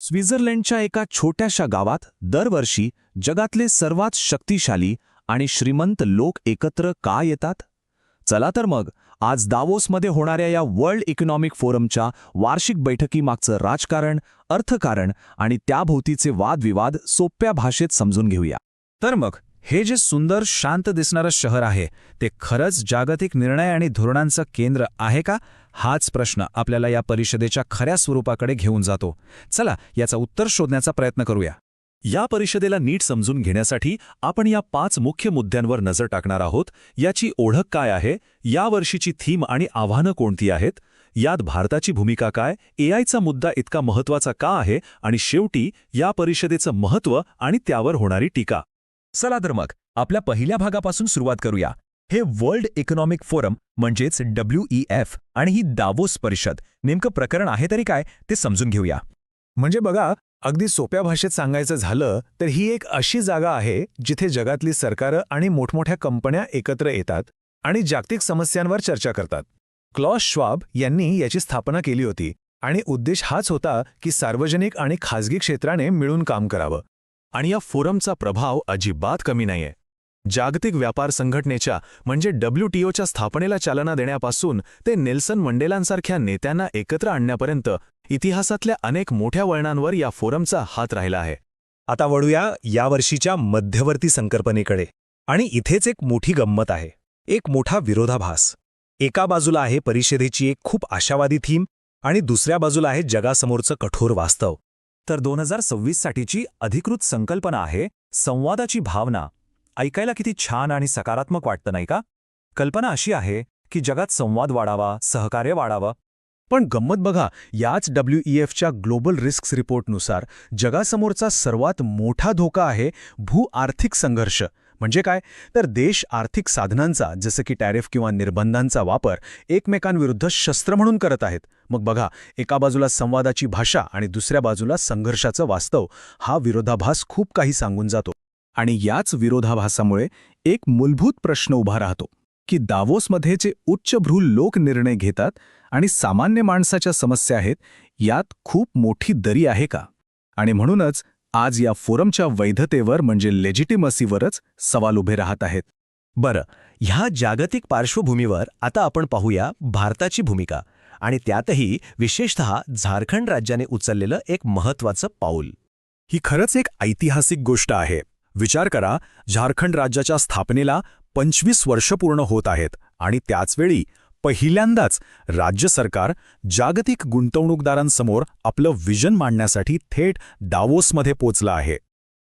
स्वित्झर्लंडच्या एका छोट्याशा गावात दरवर्षी जगातले सर्वात शक्तिशाली आणि श्रीमंत लोक एकत्र का येतात? चला तर मग आज दावोसमध्ये होणाऱ्या या वर्ल्ड इकॉनॉमिक फोरमच्या वार्षिक बैठकीमागचं राजकारण अर्थकारण आणि त्याभोवतीचे वादविवाद सोप्या भाषेत समजून घेऊया. तर मग हे जे सुंदर शांत दिसणारं शहर आहे ते खरंच जागतिक निर्णय आणि धोरणांचं केंद्र आहे का? हाच प्रश्न आपल्याला या परिषदेच्या खऱ्या स्वरूपाकडे घेऊन जातो. चला याचं उत्तर शोधण्याचा प्रयत्न करूया. या परिषदेला नीट समजून घेण्यासाठी आपण या पाच मुख्य मुद्द्यांवर नजर टाकणार आहोत. याची ओळख काय आहे? यावर्षीची थीम आणि आव्हानं कोणती आहेत? यात भारताची भूमिका काय? एआयचा मुद्दा इतका महत्त्वाचा का आहे? आणि शेवटी या परिषदेचं महत्त्व आणि त्यावर होणारी टीका. चला तर मग आपल्या पहिल्या भागापासून सुरुवात करूया. हे वर्ल्ड इकॉनॉमिक फोरम म्हणजेच डब्ल्यू ई एफ आणि ही दावोस परिषद नेमकं प्रकरण आहे तरी काय ते समजून घेऊया. म्हणजे बघा अगदी सोप्या भाषेत सांगायचं झालं तर ही एक अशी जागा आहे जिथे जगातली सरकारं आणि मोठमोठ्या कंपन्या एकत्र येतात आणि जागतिक समस्यांवर चर्चा करतात. क्लॉस श्वाब यांनी याची स्थापना केली होती आणि उद्देश हाच होता की सार्वजनिक आणि खाजगी क्षेत्राने मिळून काम करावं. आणि या फोरमचा प्रभाव अजिबात कमी नाहीये. जागतिक व्यापार संघटनेच्या म्हणजे डब्ल्यू टीओच्या स्थापनेला चालना देण्यापासून ते नेल्सन मंडेलांसारख्या नेत्यांना एकत्र आणण्यापर्यंत इतिहासातल्या अनेक मोठ्या वळणांवर या फोरमचा हात राहिला आहे. आता वळूया यावर्षीच्या मध्यवर्ती संकल्पनेकडे. आणि इथेच एक मोठी गंमत आहे. एक मोठा विरोधाभास. एका बाजूला आहे परिषदेची एक खूप आशावादी थीम आणि दुसऱ्या बाजूला आहे जगासमोरचं कठोर वास्तव. तर दोन हजार सव्वीससाठीची अधिकृत संकल्पना आहे संवादाची भावना ऐकायला किती छान आणि सकारात्मक वाटतं नाही का? कल्पना अशी आहे की जगात संवाद वाढावा सहकार्य वाढावं. पण गंमत बघा याच डब्ल्यू ई एफच्या ग्लोबल रिस्क्स रिपोर्टनुसार जगासमोरचा सर्वात मोठा धोका आहे भू आर्थिक संघर्ष. म्हणजे काय? तर देश आर्थिक साधनांचा जसं की टॅरिफ किंवा निर्बंधांचा वापर एकमेकांविरुद्ध शस्त्र म्हणून करत आहेत. मग बघा एका बाजूला संवादाची भाषा आणि दुसऱ्या बाजूला संघर्षाचं वास्तव हा विरोधाभास खूप काही सांगून जातो. आणि याच विरोधाभासामुळे एक मूलभूत प्रश्न उभा राहतो की दावोसमध्ये जे उच्चभ्रू लोक निर्णय घेतात आणि सामान्य माणसाच्या समस्या आहेत यात खूप मोठी दरी आहे का? आणि म्हणूनच आज या फोरमच्या वैधतेवर म्हणजे लेजिटिमसीवरच सवाल उभे राहत आहेत. बरं ह्या जागतिक पार्श्वभूमीवर आता आपण पाहूया भारताची भूमिका आणि त्यातही विशेषत झारखंड राज्याने उचललेलं एक महत्त्वाचं पाऊल. ही खरंच एक ऐतिहासिक गोष्ट आहे. विचार करा झारखंड राज्याच्या स्थापनेला पंचवीस वर्ष पूर्ण होत आहेत आणि त्याचवेळी पहिल्यांदाच राज्य सरकार जागतिक गुंतवणूकदारांसमोर आपलं विजन मांडण्यासाठी थेट डावोसमध्ये पोचलं आहे.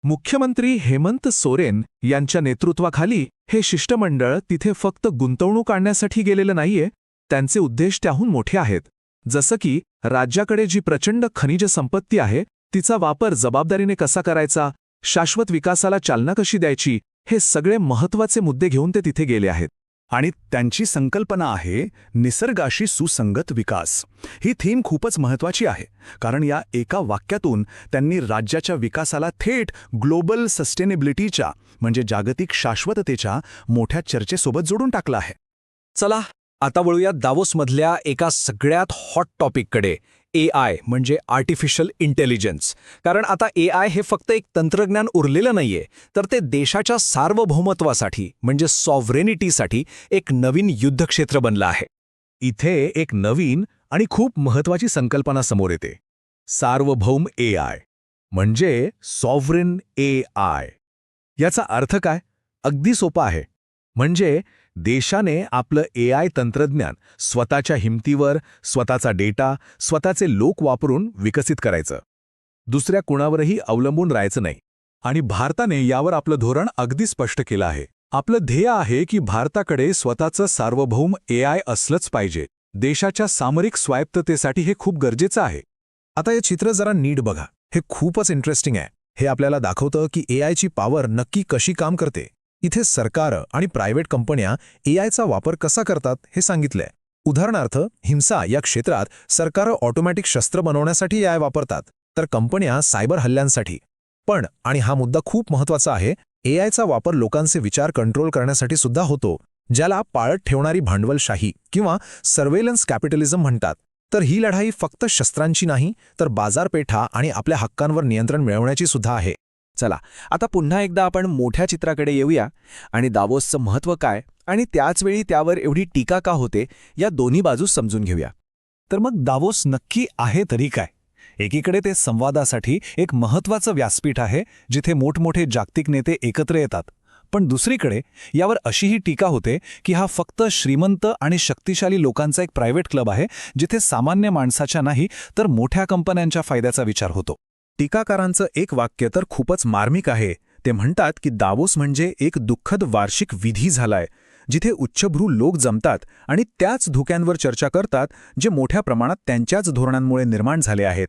मुख्यमंत्री हेमंत सोरेन यांच्या नेतृत्वाखाली हे शिष्टमंडळ तिथे फक्त गुंतवणूक आणण्यासाठी गेलेलं नाहीये त्यांचे उद्देश त्याहून मोठे आहेत. जसं की राज्याकडे जी प्रचंड खनिज संपत्ती आहे तिचा वापर जबाबदारीने कसा करायचा शाश्वत विकासाला चालना कशी द्यायची हे सगळे महत्त्वाचे मुद्दे घेऊन ते तिथे गेले आहेत. आणि त्यांची संकल्पना आहे निसर्गाशी सुसंगत विकास. ही थीम खूपच महत्वाची आहे कारण या एका वाक्यातून त्यांनी राज्याच्या विकासाला थेट ग्लोबल सस्टेनेबिलिटीच्या म्हणजे जागतिक शाश्वततेच्या मोठ्या चर्चेसोबत जोडून टाकलं आहे. चला आता वळूया दावोसमधल्या एका सगळ्यात हॉट टॉपिककडे ए आय म्हणजे आर्टिफिशियल इंटेलिजन्स कारण आता ए आय हे फक्त एक तंत्रज्ञान उरलेलं नाहीये तर ते देशाच्या सार्वभौमत्वासाठी म्हणजे सॉव्हरेनिटीसाठी एक नवीन युद्धक्षेत्र बनलं आहे. इथे एक नवीन आणि खूप महत्वाची संकल्पना समोर येते. सार्वभौम ए आय म्हणजे सॉव्हरेन ए आय याचा अर्थ काय? अगदी सोपा आहे. म्हणजे देशाने आपलं ए आय तंत्रज्ञान स्वतःच्या हिमतीवर स्वतःचा डेटा स्वतःचे लोक वापरून विकसित करायचं. दुसऱ्या कुणावरही अवलंबून राहायचं नाही. आणि भारताने यावर आपलं धोरण अगदी स्पष्ट केलं आहे. आपलं ध्येय आहे की भारताकडे स्वतःचं सार्वभौम ए आय असलंच पाहिजे. देशाच्या सामरिक स्वायत्ततेसाठी हे खूप गरजेचं आहे. आता हे चित्र जरा नीट बघा. हे खूपच इंटरेस्टिंग आहे. हे आपल्याला दाखवतं की ए आयची पॉवर नक्की कशी काम करते. इथे सरकार आणि प्रायव्हेट कंपन्या एआयचा वापर कसा करतात हे सांगितलंय. उदाहरणार्थ हिंसा या क्षेत्रात सरकार ऑटोमॅटिक शस्त्र बनवण्यासाठी एआय आय वापरतात तर कंपन्या सायबर हल्ल्यांसाठी. पण आणि हा मुद्दा खूप महत्त्वाचा आहे एआयचा वापर लोकांचे विचार कंट्रोल करण्यासाठी सुद्धा होतो ज्याला पाळत ठेवणारी भांडवलशाही किंवा सर्वेलन्स कॅपिटलिझम म्हणतात. तर ही लढाई फक्त शस्त्रांची नाही तर बाजारपेठा आणि आपल्या हक्कांवर नियंत्रण मिळवण्याची सुद्धा आहे. चला आता पुन्हा एकदा आपण मोठ्या चित्राकडे येऊया. आणि दावोसचं महत्त्व काय? आणि त्याचवेळी त्यावर एवढी टीका का होते? या दोन्ही बाजू समजून घेऊया. तर मग दावोस नक्की आहे तरी काय? एकीकडे ते संवादासाठी एक महत्वाचं व्यासपीठ आहे जिथे मोठमोठे जागतिक नेते एकत्र येतात. पण दुसरीकडे यावर अशीही टीका होते की हा फक्त श्रीमंत आणि शक्तिशाली लोकांचा एक प्रायव्हेट क्लब आहे जिथे सामान्य माणसाच्या नाही तर मोठ्या कंपन्यांच्या फायद्याचा विचार होतो. टीकाकारांचं एक वाक्य तर खूपच मार्मिक आहे. ते म्हणतात की दावोस म्हणजे एक दुःखद वार्षिक विधी झालाय जिथे उच्चभ्रू लोक जमतात आणि त्याच धोक्यांवर चर्चा करतात जे मोठ्या प्रमाणात त्यांच्याच धोरणांमुळे निर्माण झाले आहेत.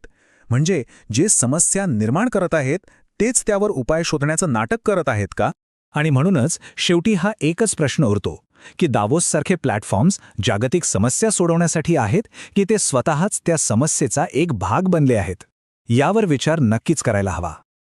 म्हणजे जे समस्या निर्माण करत आहेत तेच त्यावर उपाय शोधण्याचं नाटक करत आहेत का? आणि म्हणूनच शेवटी हा एकच प्रश्न उरतो की दावोससारखे प्लॅटफॉर्म्स जागतिक समस्या सोडवण्यासाठी आहेत की ते स्वतःच त्या समस्येचा एक भाग बनले आहेत? यावर विचार नक्कीच करायला हवा.